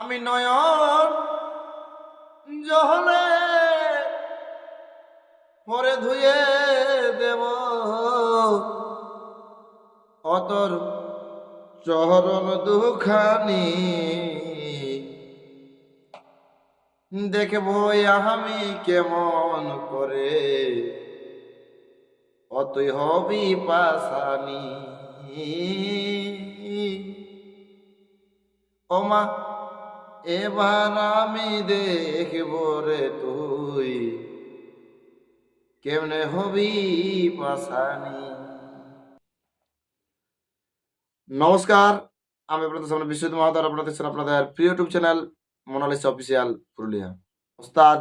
আমি নয়ন জহলে পরে ধুয়ে দেব। অতর চরণ দুখানি দেখব আমি কেমন করে। অতই হবি পাশানি। ওমা এবার আমি দেখব রে তুই। কেমনে হবি পাশানি নমস্কার, আমি আপনাদের সামনে বিশ্বজিৎ মাহাতার আপনাদের দেখছেন আপনাদের প্রিয় YouTube channel Monalisa official Purulia. ওস্তাদ,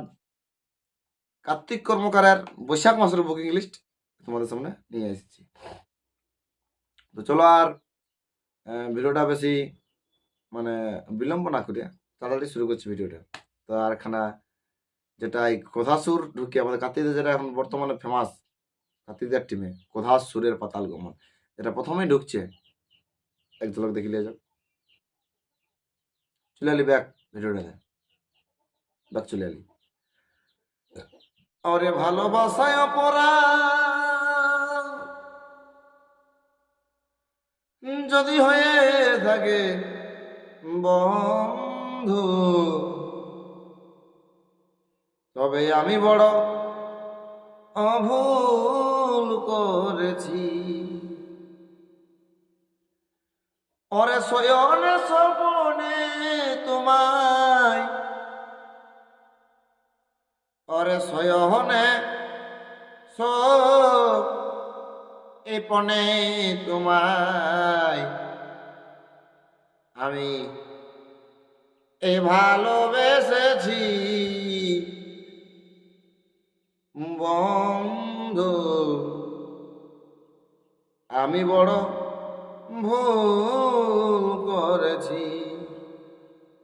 কার্তিক কর্মকারের বৈশাখ মাসের বুকিং লিস্ট তোমাদের সামনে নিয়ে এসেছি। তো চলো আর ভিডিওটা বেশি মানে বিলম্ব না করে তাড়াতাড়ি শুরু করছি ভিডিওটা। তো আর খানা যেটা এই কোধা সুর ঢুকে আমাদের কাতিদের যেটা এখন বর্তমানে ফেমাস কাতিদের টিমে কোধা সুরের পাতাল গমন। যেটা প্রথমেই ঢুকছে। এক ঝলক দেখি লিয়ে যাও। চলে আলি ব্যাক ভিডিওটা ব্যাক চলে আলি ওরে ভালোবাসায় অপরা যদি হয়ে থাকে বন্ধু। তবে আমি বড় অভুল করেছি। ওরে সয়নে সপনে তোমায়। ওরে সয়নে সব এপনে তোমায়। আমি এ ভালোবেসেছি। বন্ধু, আমি বড় ভুল করেছি।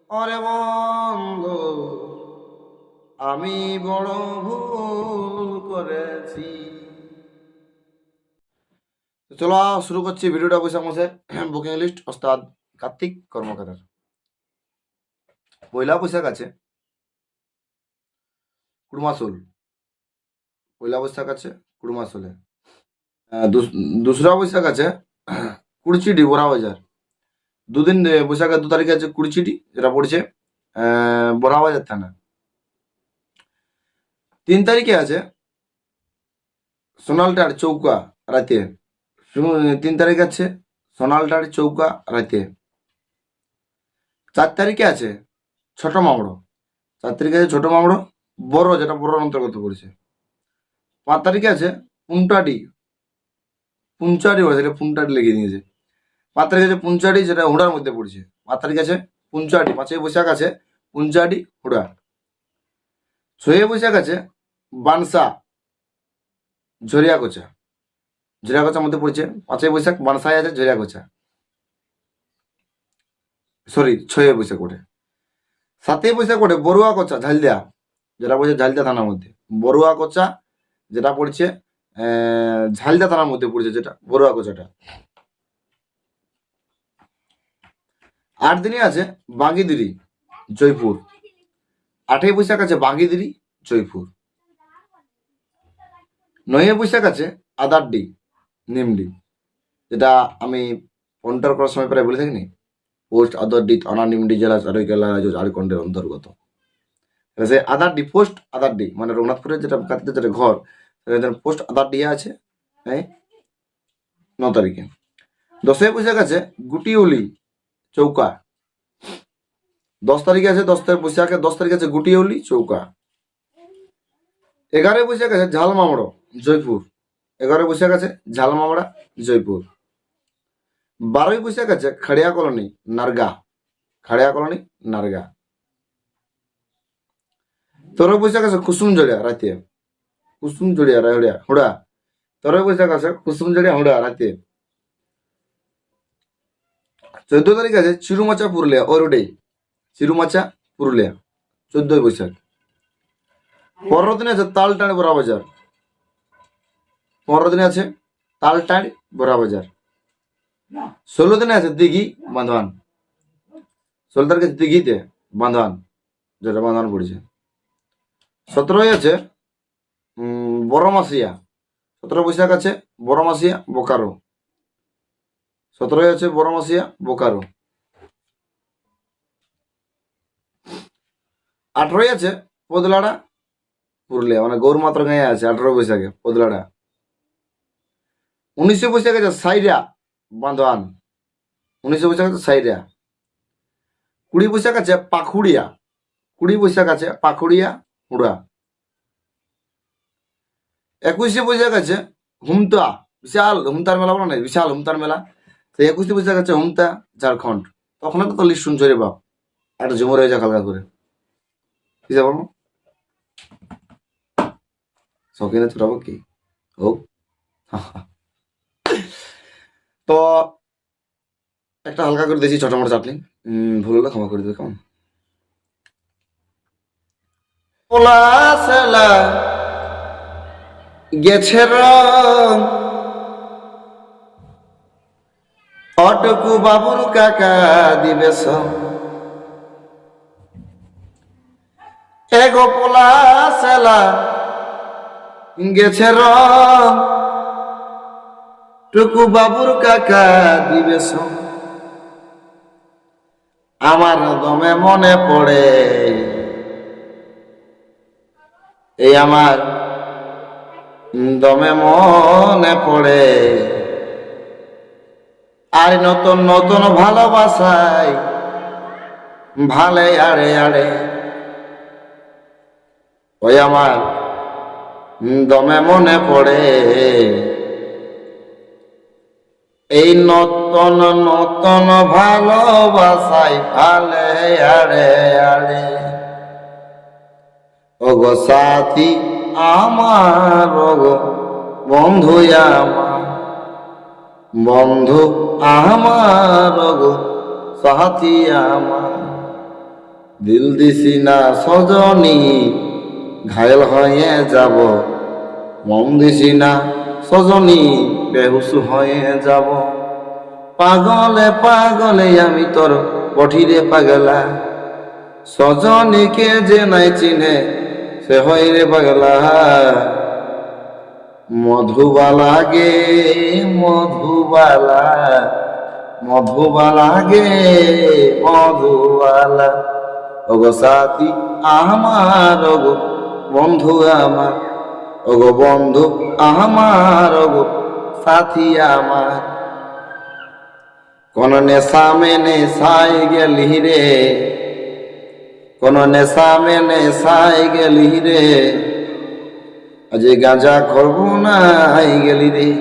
অরে বন্ধু, আমি বড় ভুল করেছি। চলো, শুরু করছি। ভিডিওটা বৈশাখ মাসের বুকিং লিস্ট ওস্তাদ কার্তিক কর্মকারের পয়লা বৈশাখ আছে। কুড়মাসুল পয়লা বৈশাখ আছে কুড়মাসুলে দুসরা বৈশাখ আছে কুড়চিটি বড়া বাজার দুদিন বৈশাখের দু তারিখে আছে কুড়চিটি যেটা পড়ছে আহ, বড়া বাজার থানা। তিন তারিখে আছে সোনালটার চৌকা রাতে তিন তারিখ আছে সোনালটার চৌকা রাতে চার তারিখে আছে ছোট মামড়ো। চার তারিখে আছে ছোট মামড়ো, বড়, যেটা বড় অন্তর্গত পড়ছে। পাঁচ তারিখে আছে পুন্টাডি পুঞ্চাডি বলে, সেটা পুন্টাডি লিখে দিয়েছে পাঁচ তারিখে আছে পুঞ্চাডি যেটা হুড়ার মধ্যে পড়ছে। পাঁচ তারিখে আছে পুঞ্চাডি পাঁচই বৈশাখ আছে পুঞ্চাডি হুড়া। ছয় বৈশাখ আছে বানসা ঝরিয়াকোচা ঝরিয়াকোচার মধ্যে পড়ছে, পাঁচই বৈশাখ বানসায় আছে ঝরিয়া কোচা সরি ছয় বৈশাখ ওঠে সাতই বৈশাখ ওঠে বড়ুয়া কোচা ঝালদিয়া যেটা পড়ছে ঝালদিয়া থানার মধ্যে। বড়ুয়া কোচা যেটা পড়ছে ঝালদা থানার মধ্যে পড়ছে যেটা, বড়ুয়া কোচাটা। আট দিনই আছে বাঙ্গিদিরি জয়পুর। আটই বৈশাখ আছে বাঙ্গিদিরি জয়পুর। নয় বৈশাখ আছে আদারডি নিমডি যেটা আমি পন্টার করার সময় প্রায় বলে থাকিনি পোস্ট আদারডি থানা নিমডি জেলা চারৈকেলা রাজ্য ঝাড়খণ্ডের অন্তর্গত। সেই আদারডি পোস্ট আদারডি মানে রঘুনাথপুরের যেটা কাতিতে যেটা ঘর পোস্ট আদার দিয়ে আছে এই ন তারিখে। দশই বৈশাখ আছে, গুটিউলি চৌকা। দশ তারিখে আছে, দশ তারিখ বৈশাখে, দশ তারিখে আছে গুটিউলি চৌকা। এগারোই বৈশাখ আছে, ঝালমামড়ো, জয়পুর। এগারোই বৈশাখ আছে, ঝালমামড়া, জয়পুর। বারোই বৈশাখ আছে, খাড়িয়া কলোনি, নারগা। খাড়িয়া কলোনি, নারগা। তেরোই বৈশাখ আছে কুসুম জড়িয়া রাতে কুসুম জড়িয়া রাহুড়িয়া হুড়া। তেরোই বৈশাখ আছে কুসুম জড়িয়া হুড়া রাতে চোদ্দ তারিখ আছে, চিরুমাচা পুরুলিয়া ওরডে চিরুমাচা পুরুলিয়া, চোদ্দই বৈশাখ। পনেরো দিনে আছে, তালটাড়ি বড়া বাজার। পনেরো দিনে আছে, তালটাড়ি বড়া বাজার। ষোলো দিনে আছে দিঘি বাঁধবান ষোলো তারিখে দিঘিতে বাঁধান। যেটা বাঁধান পড়েছে। সতেরোই আছে বড়মাসিয়া সতেরো বৈশাখ আছে বড়মাসিয়া বোকারো। সতেরোই আছে বড়মাসিয়া বোকারো। আঠেরোই আছে, পদলাড়া, পুরুলিয়া। মানে গৌরমাত্র গাঁয়ে আছে, আঠেরো বৈশাখে, পদলাড়া। উনিশে বৈশাখ আছে, সাইরা। বাঁধান উনিশে বৈশাখ আছে সাইরা কুড়ি বৈশাখ আছে পাখুড়িয়া, কুড়ি বৈশাখ আছে পাখুড়িয়া হুড়া একুশে বৈশাখ আছে হুমতা, বিশাল হুমতার মেলা বলো না বিশাল হুমতার মেলা। তো একুশে বৈশাখ আছে হুমতা, ঝাড়খণ্ড। তখন তো লিস্ট শুনছো রে বাপ, একটা জমর হয়ে যাক করে। যা বলো? শখিনে ছোটাবো কি? হোক তো একটা হালকা করে দিয়েছি ছোট মোটো উম, ভুল হলে ক্ষমা করে দেবে কেমন? গেছে রং। অটকু বাবুর কাকা দিবে এগো পলাশলা গেছে রং। টুকু বাবুর কাকা দিবে আমার দমে মনে পড়ে। এই আমার দমে মনে পড়ে। আর নতুন নতুন ভালোবাসায় ভালে আড়ে আড়ে। ওই আমার দমে মনে পড়ে। এই নতুন নতুন ভালোবাসায় ভালে আড়ে আড়ে। ওগো সাথী আমার বন্ধু আমার বন্ধু আমার সাথী আমার। দিল দিছি না সজনী ঘায়ল হয়ে যাব। মন দিছি না সজনী। বেহুস হয়ে যাব? পাগলে পাগলে আমি তোর কঠিরে পাগলা। সজনীকে যে নাই চিনে, সে হয় রে পাগলা। মধুবালা গে, মধুবালা মধুবালা গে, মধুবালা। ওগো সাথী আমার, ওগো বন্ধু আমার, ওগো বন্ধু আমার, ওগো আমার। কোন নেশা মেনে সাই গেলি রে। কোন নেশা মেনে সাই গেলি রে। আজ গাঁজা করব নাই গেলি রে।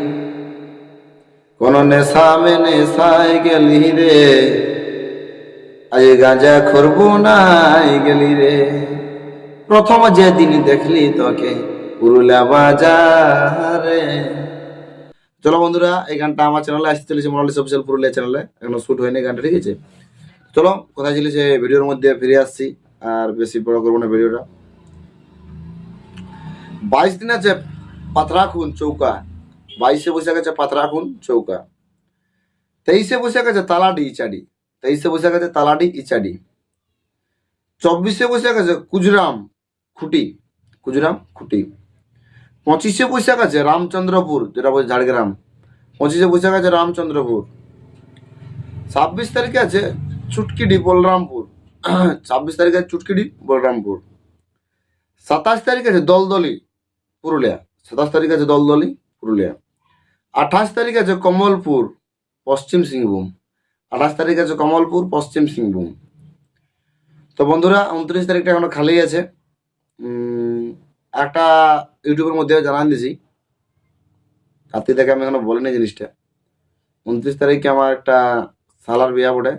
কোন নেশা মেনে সাই গেলি রে। আজ গাঁজা করব নাই গেলি রে। প্রথম যেদিন দেখলি তোকে পুরুলিয়া বাজারে। চলো বন্ধুরা, এই গানটা আমার চ্যানেলে আসতে চলেছে মোনালিস অফিসিয়াল পুরুলিয়া চ্যানেলে এখনও শুট হয়নি গানটা, ঠিক আছে? চলো কোথায় ছিল যে ভিডিওর মধ্যে ফিরে আসছি, আর বেশি বড় করব না ভিডিওটা। বাইশ দিন আছে পাথরাখুন চৌকা। বাইশে বসে বৈশাখ আছে পাথরাখুন চৌকা। তেইশে বৈশাখ আছে তালাডি ইচাডি। তেইশে বৈশাখ আছে তালাডি ইচাডি। চব্বিশে বৈশাখ আছে কুজরাম খুঁটি। কুজরাম খুঁটি। পঁচিশে বৈশাখ আছে, রামচন্দ্রপুর, যেটা বলছে ঝাড়গ্রাম। পঁচিশে বৈশাখ আছে, রামচন্দ্রপুর। ছাব্বিশ তারিখে আছে চুটকিডি, বলরামপুর। ছাব্বিশ তারিখে আছে চুটকিডি, বলরামপুর। সাতাশ তারিখ আছে দলদলি, পুরুলিয়া। সাতাশ তারিখ আছে দলদলি, পুরুলিয়া। আঠাশ তারিখ আছে কমলপুর, পশ্চিম সিংভূম। আঠাশ তারিখ আছে কমলপুর, পশ্চিম সিংভূম। তো বন্ধুরা, উনত্রিশ তারিখটা এখনও খালি আছে। একটা ইউটিউবের মধ্যে জানান দিয়েছি কার্তিক থেকে আমি এখনও বলিনি জিনিসটা। উনত্রিশ তারিখে আমার একটা সালার বিয়া বটে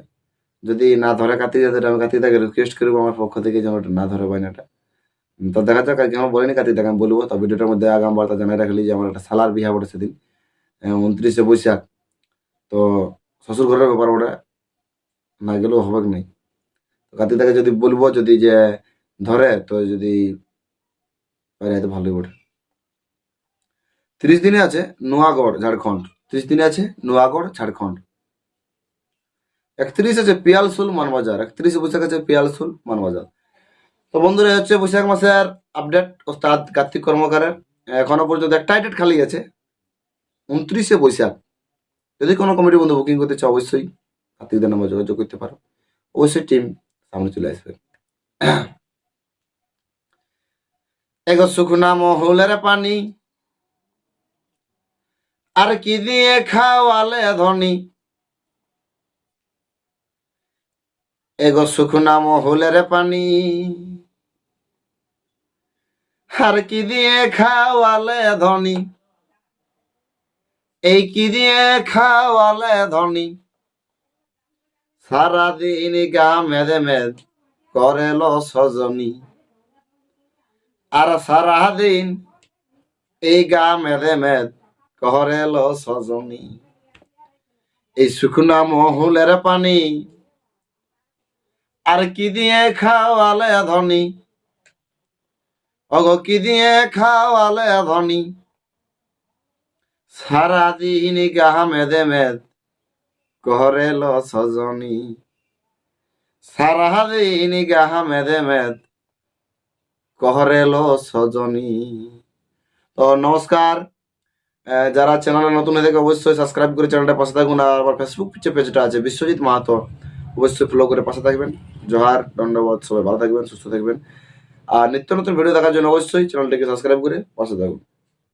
যদি না ধরে কার্তিক দাদা আমি কাতি দাকে রিকোয়েস্ট করব আমার পক্ষ থেকে যেন ওটা না ধরে বায়নাটা উম, তো দেখা যাক আজকে আমার বলিনি কার্তিক দাকে আমি বলব। তো ভিডিওটার মধ্যে আগাম বার্তা জানাই রাখলি যে আমার একটা সালার বিয়া বটে সেদিন। উনত্রিশে বৈশাখ। তো শ্বশুর ঘরের ব্যাপার ওটা। না গেলেও হবে নাই। তো কার্তিক দাকে যদি বলব যদি যে ধরে তো যদি পারে ভালোই বটে তিরিশ দিনে আছে নোয়াগড়, ঝাড়খণ্ড। তিরিশ দিনে আছে নোয়াগড়, ঝাড়খণ্ড। একত্রিশ আছে পিয়ালসুল, মানবাজার। একত্রিশে বৈশাখ আছে পিয়ালসুল, মানবাজার। তো বন্ধুরা হচ্ছে বৈশাখ মাসের আপডেট ওস্তাদ কার্তিক কর্মকারের। এখনও পর্যন্ত একটা ডেট খালি আছে, উনত্রিশে বৈশাখ। যদি কোনো কমিটি বন্ধু বুকিং করতে চাও, অবশ্যই কার্তিকদের নামে যোগাযোগ করতে পারো। অবশ্যই টিম সামনে চলে আসবে। এগো শুকনা মহলের পানি। আর কি দিয়ে খাওয়ালে ধনী? এগো শুকনা মহলের পানি। আর কি দিয়ে খাওয়ালে ধনী? এই কি দিয়ে খাওয়ালে ধনী? সারাদিন গা মেদে মেদ করেল সজনী। আর সারাদিন এই গা মেদে মেদ করেল সজনী এই শুকনা মহুলের পানি আর কি দিয়ে খাওয়ালে ধনী? অগ, কি দিয়ে খাওয়ালে ধনী? সারাদিন গা মেদে মেদ করেল সজনী সারাদিন গা মেদে মেদ করেল সজনী। তো নমস্কার। যারা চ্যানেলে নতুন হয়ে থাকে, অবশ্যই সাবস্ক্রাইব করে চ্যানেলটা পাশে থাকুন, আর আমার ফেসবুক যে পেজটা আছে বিশ্বজিৎ মাহাতো। অবশ্যই ফলো করে পাশে থাকবেন। জোহার, ধন্যবাদ, সবাই ভালো থাকবেন, সুস্থ থাকবেন। আর নিত্য নতুন ভিডিও দেখার জন্য অবশ্যই চ্যানেলটিকে সাবস্ক্রাইব করে পাশে থাকুন।